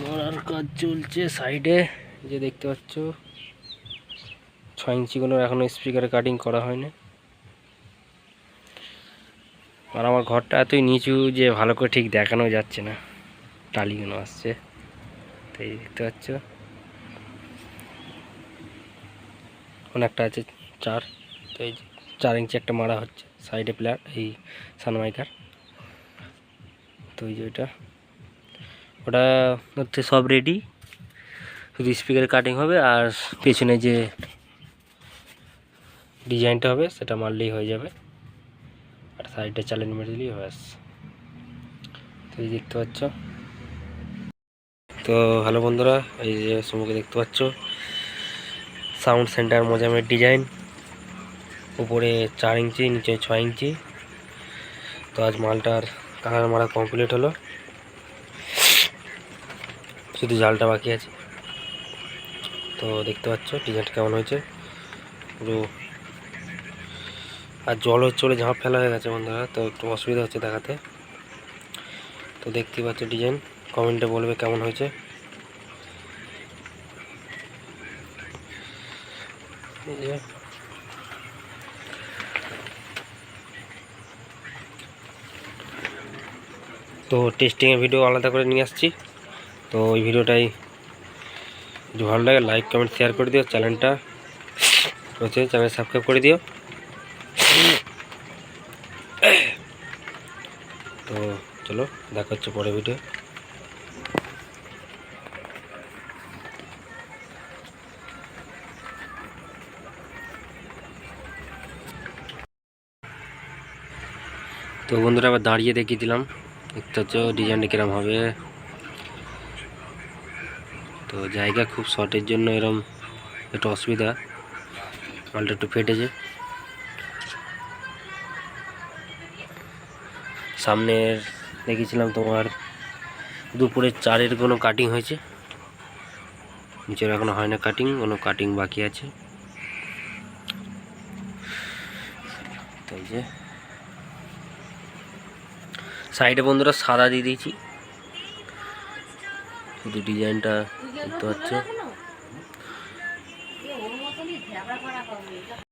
মরার কাজ চলছে সাইডে, যে দেখতে পাচ্ছ। ছয় ইঞ্চিগুলো এখনও স্পিকারে কাটিং করা হয়নি। আর আমার ঘরটা এতই নিচু যে ভালো করে ঠিক দেখানো যাচ্ছে না। টালিগুলো আসছে। তো এই দেখতে পাচ্ছ। অনেকটা আছে চার। তো এই চার ইঞ্চি একটা মারা হচ্ছে সাইডে প্লেয়ার, এই সানমাইকার। তো এই যে ওইটা। ওটা হচ্ছে সব রেডি শুধু স্পিকারে কাটিং হবে আর পেছনে যে ডিজাইনটা হবে, সেটা মারলেই হয়ে যাবে। আর সাইডটা চালানি মেরে দিলেই ব্যাস। তো এই দেখতে পাচ্ছ। তো হ্যালো বন্ধুরা, এই যে সমুখে দেখতে পাচ্ছ। সাউন্ড সেন্টার মোজামের ডিজাইন উপরে চার ইঞ্চি, নিচে ছয় ইঞ্চি। তো আজ মালটার কালার মারা কমপ্লিট হলো। শুধু জালটা বাকি আছে। তো দেখতে পাচ্ছ ডিজাইনটা কেমন হয়েছে? পুরো আর জল হচ্ছে বলে ঝাঁপ ফেলা হয়ে গেছে বন্ধুরা, তো একটু অসুবিধা হচ্ছে দেখাতে। তো দেখতেই পাচ্ছ ডিজাইন কমেন্টে বলবে কেমন হয়েছে। তো টেস্টিংয়ের ভিডিও আলাদা করে নিয়ে আসছি। তো ওই ভিডিওটাই। যদি ভালো লাগে লাইক কমেন্ট শেয়ার করে দিও চ্যানেলটা। রয়েছে, চ্যানেল সাবস্ক্রাইব করে দিও। তো চলো, দেখা হচ্ছে পরে ভিডিও তো বন্ধুরা আবার দাঁড়িয়ে দেখিয়ে দিলাম। দেখতে হচ্ছে ডিজাইনটা কিরম হবে। তো জায়গা খুব শর্টের জন্য এরম একটু অসুবিধা। মালটা একটু ফেটেছে সামনের দেখেছিলাম তোমার দুপুরের চারের কোনো কাটিং হয়েছে? নিচের এখনও হয় না কাটিং কোনো কাটিং বাকি আছে। তো এই যে সাইডে বন্ধুরা সাদা দিয়ে দিয়েছি। শুধু ডিজাইনটা দেখতে পাচ্ছ।